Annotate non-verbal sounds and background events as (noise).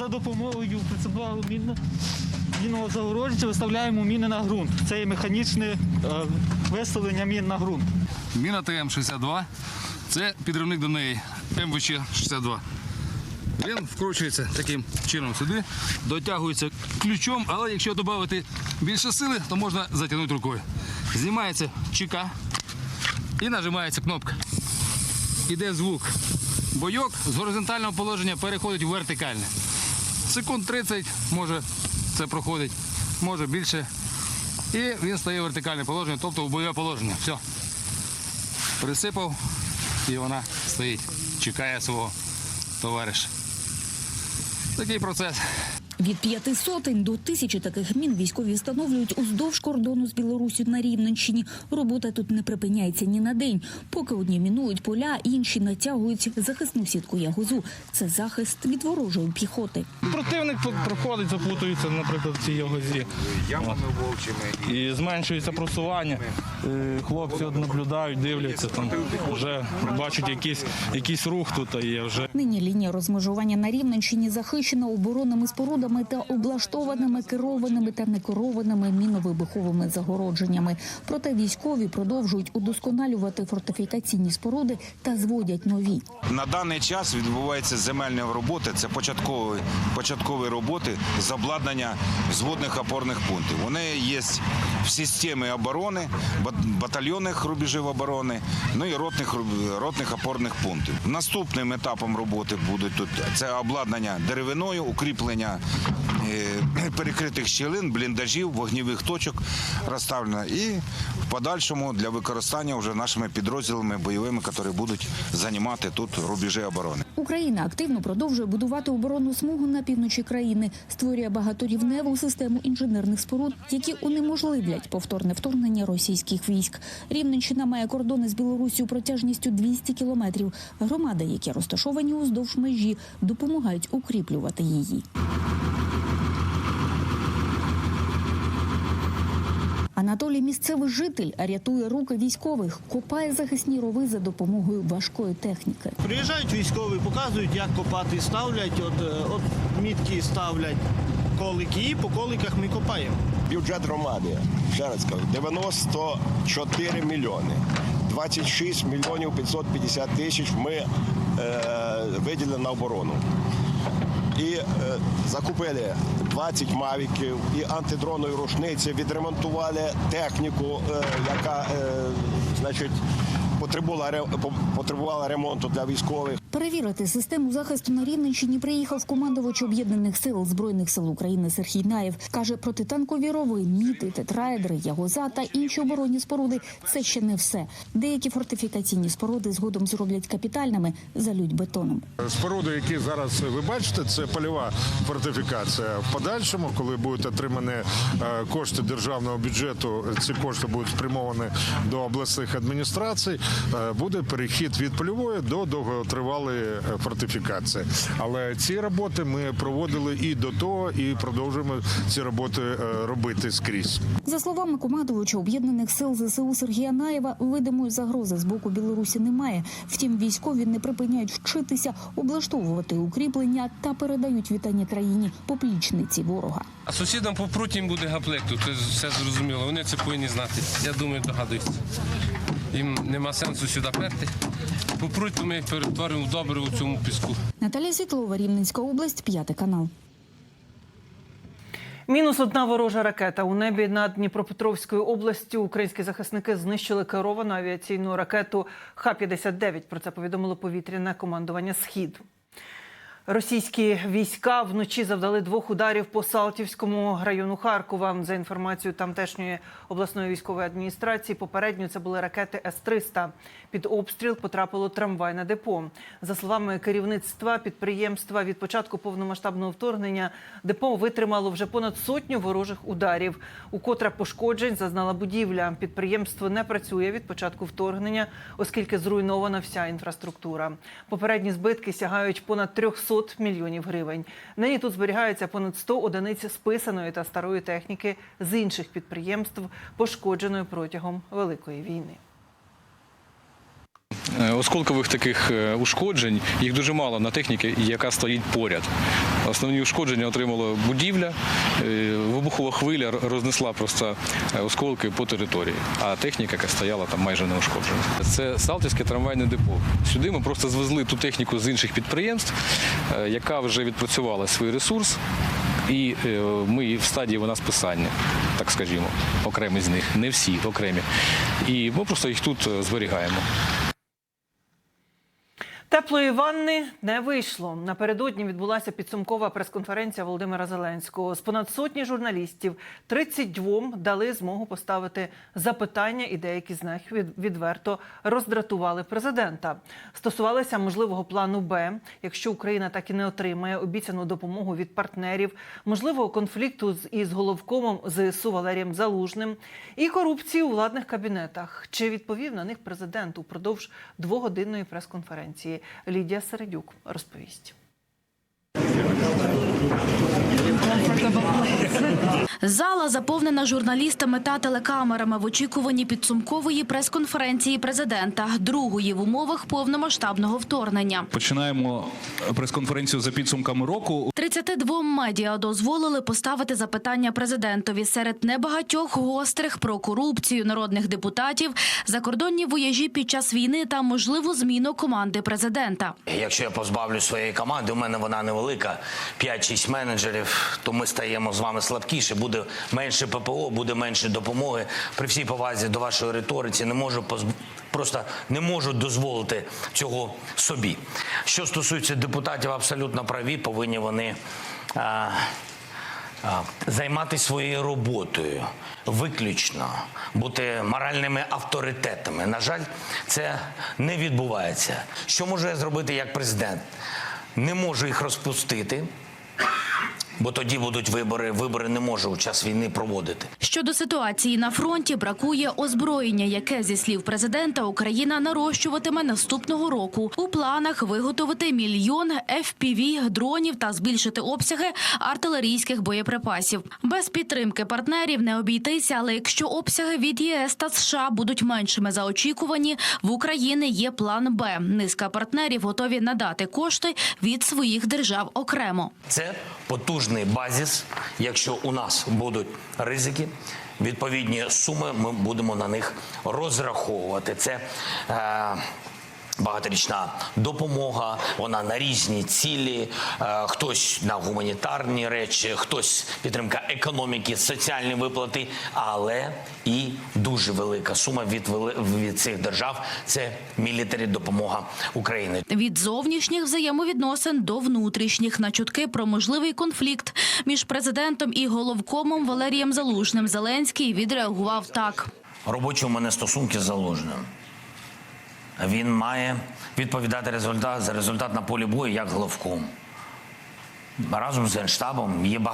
за допомогою прицепного мінно- мінного загородження виставляємо міни на ґрунт. Це є механічне е, виставлення мін на ґрунт. Міна ТМ-62 це підривник до неї МВЧ-62. Він вкручується таким чином сюди, дотягується ключом, але якщо додати більше сили, то можна затягнути рукою. Знімається чека і нажимається кнопка. Іде звук. Бойок з горизонтального положення переходить у вертикальне. Секунд 30 може це проходить, може більше. І він стає в вертикальне положення, тобто в бойове положення. Все присипав, і вона стоїть, чекає свого товариша. Такий процес. Від п'яти сотень до тисячі таких мін військові встановлюють уздовж кордону з Білоруссю на Рівненщині. Робота тут не припиняється ні на день. Поки одні мінують поля, інші натягують захисну сітку ягозу. Це захист від ворожої піхоти. Противник по- проходить, заплутується, наприклад, в цій ягозі. ямами вовчими. І зменшується просування. Е, Хлопці от наблюдають, дивляться, там вже бачать якийсь, якийсь рух тут є вже. Нині лінія розмежування на Рівненщині захищена оборонними спорудами та облаштованими керованими та некерованими міновибуховими загородженнями. Проте військові продовжують удосконалювати фортифікаційні споруди та зводять нові. На даний час відбуваються земельні роботи. Це початкові, початкові роботи з обладнання зводних опорних пунктів. Вони є в системі оборони, бат- батальйонних рубежів оборони, ну і ротних, ротних опорних пунктів. Наступним етапом роботи буде тут це обладнання деревиною, укріплення (clears throat) перекритих щілин, бліндажів, вогнівих точок розставлено і в подальшому для використання вже нашими підрозділами бойовими, які будуть займати тут рубежі оборони. Україна активно продовжує будувати оборонну смугу на півночі країни, створює багаторівневу систему інженерних споруд, які унеможливлять повторне вторгнення російських військ. Рівненщина має кордони з Білоруссю протяжністю 200 кілометрів. Громади, які розташовані уздовж межі, допомагають укріплювати її. Анатолій місцевий житель рятує руки військових, копає захисні рови за допомогою важкої техніки. Приїжджають військові, показують, як копати, ставлять, от, е, от мітки ставлять колики, і по коликах ми копаємо. Бюджет громади, ще раз кажу, 94 мільйони. 26 мільйонів 550 тисяч ми е, виділили на оборону. І е, закупили 20 мавіків і антидронові рушниці, відремонтували техніку, е, яка е, значить, потребувала, ре- потребувала ремонту для військових. Перевірити систему захисту на Рівненщині приїхав командувач об'єднаних сил збройних сил України Сергій Наєв. каже, протитанкові рови, міти, тетраедри, ягоза та інші оборонні споруди це ще не все. Деякі фортифікаційні споруди згодом зроблять капітальними, залють бетоном. Споруди, які зараз ви бачите, це польова фортифікація. Подальшому, коли будуть отримані е, кошти державного бюджету, ці кошти будуть спрямовані до обласних адміністрацій. е, Буде перехід від польової до довготривалої е, фортифікації. Але ці роботи ми проводили і до того, і продовжуємо ці роботи робити скрізь. За словами командувача об'єднаних сил ЗСУ Сергія Наєва, видимої загрози з боку Білорусі немає. Втім, військові не припиняють вчитися облаштовувати укріплення та передають вітання країні поплічниці ворога. А сусідам по прутім буде гаплекту, це все зрозуміло. Вони це повинні знати. Я думаю, догадуються. Їм нема сенсу сюди перти. По пруту ми їх перетворимо в добре у цьому піску. Наталія Світлова, Рівненська область, п'ятий канал. Мінус одна ворожа ракета у небі над Дніпропетровською областю. Українські захисники знищили керовану авіаційну ракету Х-59. Про це повідомило повітряне командування Схід. Російські війська вночі завдали двох ударів по Салтівському району Харкова. За інформацією тамтешньої обласної військової адміністрації, попередньо це були ракети С-300. Під обстріл потрапило трамвайне депо. За словами керівництва підприємства, від початку повномасштабного вторгнення депо витримало вже понад сотню ворожих ударів. Укотре пошкоджень зазнала будівля. Підприємство не працює від початку вторгнення, оскільки зруйнована вся інфраструктура. Попередні збитки сягають понад 300 мільйонів гривень. Нині тут зберігається понад 100 одиниць списаної та старої техніки з інших підприємств, пошкодженої протягом великої війни. Е, Осколкових таких е, ушкоджень їх дуже мало на техніці, яка стоїть поряд. Основні ушкодження отримала будівля, е, вибухова хвиля рознесла просто осколки по території, а техніка, яка стояла там майже не ушкоджена. Це Салтівське трамвайне депо. Сюди ми просто звезли ту техніку з інших підприємств, яка вже відпрацювала свій ресурс. І ми в стадії вона списання, так скажімо, окремі з них, не всі окремі. І ми просто їх тут зберігаємо. Теплої ванни не вийшло. Напередодні відбулася підсумкова прес-конференція Володимира Зеленського. З понад сотні журналістів 32 дали змогу поставити запитання, і деякі з них від- відверто роздратували президента. Стосувалися можливого плану Б, якщо Україна так і не отримає обіцяну допомогу від партнерів, можливого конфлікту з із головкомом ЗСУ Валерієм Залужним і корупції у владних кабінетах. Чи відповів на них президент упродовж двогодинної прес-конференції? Лідія Середюк розповість. Зала заповнена журналістами та телекамерами в очікуванні підсумкової прес-конференції президента, другої в умовах повномасштабного вторгнення. Починаємо прес-конференцію за підсумками року. 32 медіа дозволили поставити запитання президентові серед небагатьох гострих про корупцію народних депутатів, закордонні вояжі під час війни та можливу зміну команди президента. Якщо я позбавлю своєї команди, у мене вона невелика, 5-6 менеджерів, то ми стаємо з вами слабкіше. Буде менше ППО, буде менше допомоги. При всій повазі до вашої риториці не можу просто не можу дозволити цього собі. Що стосується депутатів, абсолютно праві, повинні вони. А, Займатися своєю роботою виключно бути моральними авторитетами. На жаль, це не відбувається. Що можу я зробити як президент? Не можу їх розпустити, бо тоді будуть вибори. Вибори не можу у час війни проводити. Щодо ситуації на фронті, бракує озброєння, яке, зі слів президента, Україна нарощуватиме наступного року. У планах виготовити мільйон FPV, дронів та збільшити обсяги артилерійських боєприпасів. Без підтримки партнерів не обійтися, але якщо обсяги від ЄС та США будуть меншими за очікувані, в Україні є план Б. Низка партнерів готові надати кошти від своїх держав окремо. Це потужний базіс. Якщо у нас будуть ризики, відповідні суми, ми будемо на них розраховувати. Це е, багаторічна допомога, вона на різні цілі. Е, хтось на гуманітарні речі, хтось підтримка економіки, соціальні виплати, але і дуже велика сума від, від цих держав це мілітарі допомога України. Від зовнішніх взаємовідносин до внутрішніх на чутки про можливий конфлікт між президентом і головкомом Валерієм Залужним Зеленський відреагував так. Робочі у мене стосунки з заложним. Він має відповідати результат за результат на полі бою як головком. Разом з генштабом є багато.